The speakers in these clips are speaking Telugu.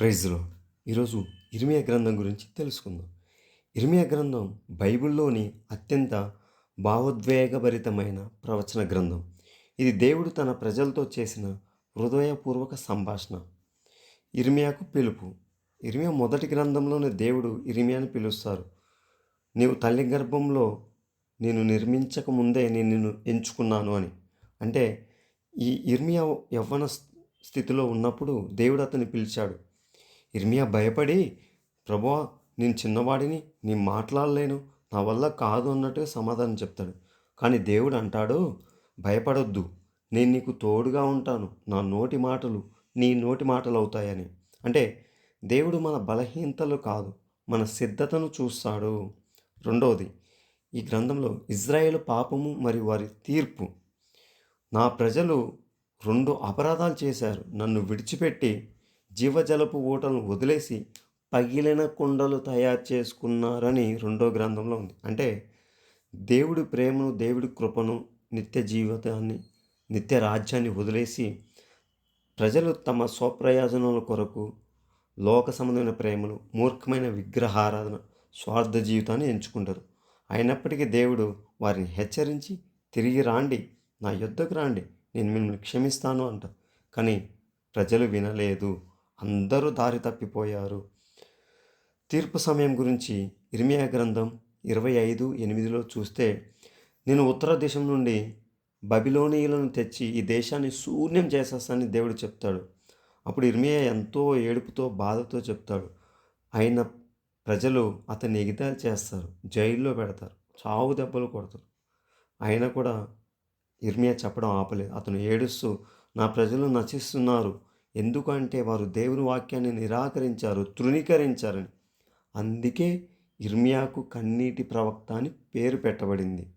ప్రైజ్లో ఈరోజు ఇర్మియా గ్రంథం గురించి తెలుసుకుందాం. ఇర్మియా గ్రంథం బైబిల్లోని అత్యంత భావోద్వేగభరితమైన ప్రవచన గ్రంథం. ఇది దేవుడు తన ప్రజలతో చేసిన హృదయపూర్వక సంభాషణ. ఇర్మియాకు పిలుపు. ఇర్మియా మొదటి గ్రంథంలోనే దేవుడు ఇర్మియాని పిలుస్తారు. నీవు తల్లి గర్భంలో నేను నిర్మించక ముందే నేను నిన్ను ఎంచుకున్నాను అని. అంటే ఈ ఇర్మియా యవ్వన స్థితిలో ఉన్నప్పుడు దేవుడు అతన్ని పిలిచాడు. ఇర్మియా భయపడి ప్రభువా నేను చిన్నవాడిని నీ మాట్లాడలేను నా వల్ల కాదు అన్నట్టుగా సమాధానం చెప్తాడు. కానీ దేవుడు అంటాడు భయపడొద్దు నేను నీకు తోడుగా ఉంటాను నా నోటి మాటలు నీ నోటి మాటలు అవుతాయని. అంటే దేవుడు మన బలహీనతలు కాదు మన సిద్ధతను చూస్తాడు. రెండవది ఈ గ్రంథంలో ఇజ్రాయేల్ పాపము మరియు వారి తీర్పు. నా ప్రజలు రెండు అపరాధాలు చేశారు నన్ను విడిచిపెట్టి జీవజలపు ఊటలను వదిలేసి పగిలిన కుండలు తయారు చేసుకున్నారని రెండో గ్రంథంలో ఉంది. అంటే దేవుడి ప్రేమను దేవుడి కృపను నిత్య జీవితాన్ని నిత్య రాజ్యాన్ని వదిలేసి ప్రజలు తమ స్వప్రయోజనాల కొరకు లోక సంబంధమైన ప్రేమలు మూర్ఖమైన విగ్రహారాధన స్వార్థ జీవితాన్ని ఎంచుకుంటారు. అయినప్పటికీ దేవుడు వారిని హెచ్చరించి తిరిగి రాండి నా యుద్ధకు రాండి నేను మిమ్మల్ని క్షమిస్తాను అంట కానీ ప్రజలు వినలేదు. అందరూ దారి తప్పిపోయారు. తీర్పు సమయం గురించి ఇర్మియా గ్రంథం ఇరవై ఐదు ఎనిమిదిలో చూస్తే నేను ఉత్తర దేశం నుండి బబిలోనియులను తెచ్చి ఈ దేశాన్ని శూన్యం చేసేస్తానని దేవుడు చెప్తాడు. అప్పుడు ఇర్మియా ఎంతో ఏడుపుతో బాధతో చెప్తాడు. ఆయన ప్రజలు అతన్ని ఎగితాలు చేస్తారు జైల్లో పెడతారు చావు దెబ్బలు కొడతారు. అయినా కూడా ఇర్మియా చెప్పడం ఆపలేదు. అతను ఏడుస్తూ నా ప్రజలు నశిస్తున్నారు ఎందుకంటే వారు దేవుని వాక్యాన్ని నిరాకరించారు తృణీకరించారని. అందుకే ఇర్మియాకు కన్నీటి ప్రవక్త అని పేరు పెట్టబడింది.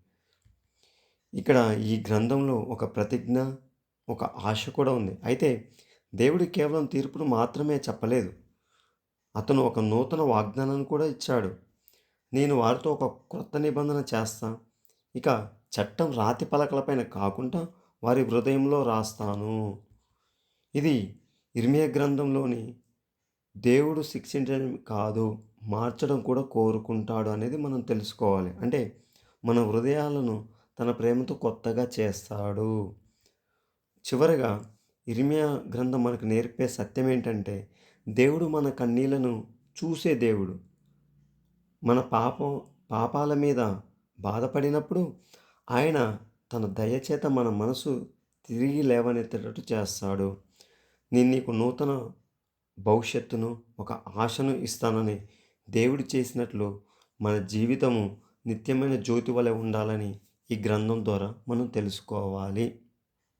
ఇక్కడ ఈ గ్రంథంలో ఒక ప్రతిజ్ఞ ఒక ఆశ కూడా ఉంది. అయితే దేవుడు కేవలం తీర్పును మాత్రమే చెప్పలేదు. అతను ఒక నూతన వాగ్దానాన్ని కూడా ఇచ్చాడు. నేను వారితో ఒక క్రొత్త నిబంధన చేస్తా. ఇక చట్టం రాతి పలకలపైన కాకుండా వారి హృదయంలో రాస్తాను. ఇది ఇర్మియా గ్రంథంలోని దేవుడు శిక్షించడం కాదు మార్చడం కూడా కోరుకుంటాడు అనేది మనం తెలుసుకోవాలి. అంటే మన హృదయాలను తన ప్రేమతో కొత్తగా చేస్తాడు. చివరగా ఇర్మియా గ్రంథం మనకు నేర్పే సత్యం ఏంటంటే దేవుడు మన కన్నీళ్ళను చూసే దేవుడు. మన పాపం పాపాల మీద బాధపడినప్పుడు ఆయన తన దయచేత మన మనసు తిరిగి లేవనెత్తేటట్టు చేస్తాడు. నేను నీకు నూతన భవిష్యత్తును ఒక ఆశను ఇస్తానని దేవుడు చేసినట్లు మన జీవితము నిత్యమైన జ్యోతి వలె ఉండాలని ఈ గ్రంథం ద్వారా మనం తెలుసుకోవాలి.